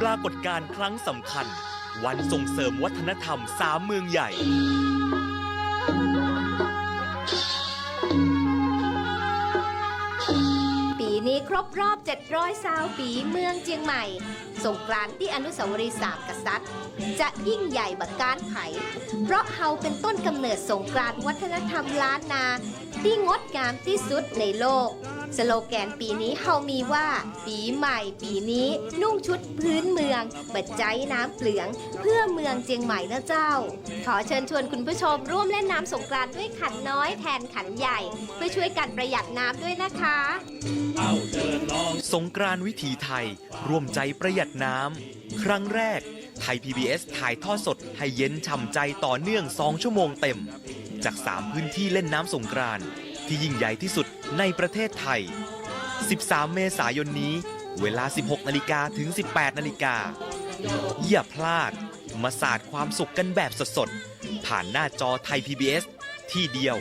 ปรากฏการณ์ครั้งสำคัญ วันส่งเสริมวัฒนธรรมสามเมืองใหญ่ ครบรอบ 700ซาวปีเมืองเจียงใหม่ สงกรานต์ที่อนุสาวรีย์สามกษัตริย์ จะยิ่งใหญ่บักการไผ่เพราะเฮาเป็นต้นกำเนิดสงกรานต์วัฒนธรรมล้านนา ที่งดงามที่สุดในโลก สโลแกนปีนี้เฮามีว่า ปีใหม่ปีนี้นุ่งชุดพื้นเมือง บัดใจน้ำเปลือง เพื่อเมืองเจียงใหม่นะเจ้า ขอเชิญชวนคุณผู้ชมร่วมเล่นน้ำสงกรานต์ด้วยขันน้อยแทนขันใหญ่ เพื่อช่วยกันประหยัดน้ำด้วยนะคะ สงกรานต์วิถีไทย ร่วมใจประหยัดน้ำ ครั้งแรก ไทย PBS ถ่ายทอดสดให้เย็นฉ่ำใจต่อเนื่อง 2 ชั่วโมงเต็ม จาก 3 พื้นที่เล่นน้ำสงกรานต์ที่ยิ่งใหญ่ที่สุดในประเทศไทย 13 เมษายนนี้ เวลา 16 นาฬิกาถึง 18 นาฬิกา อย่าพลาด มาสาดความสุขกันแบบสดๆ ผ่านหน้าจอไทย PBS ที่เดียว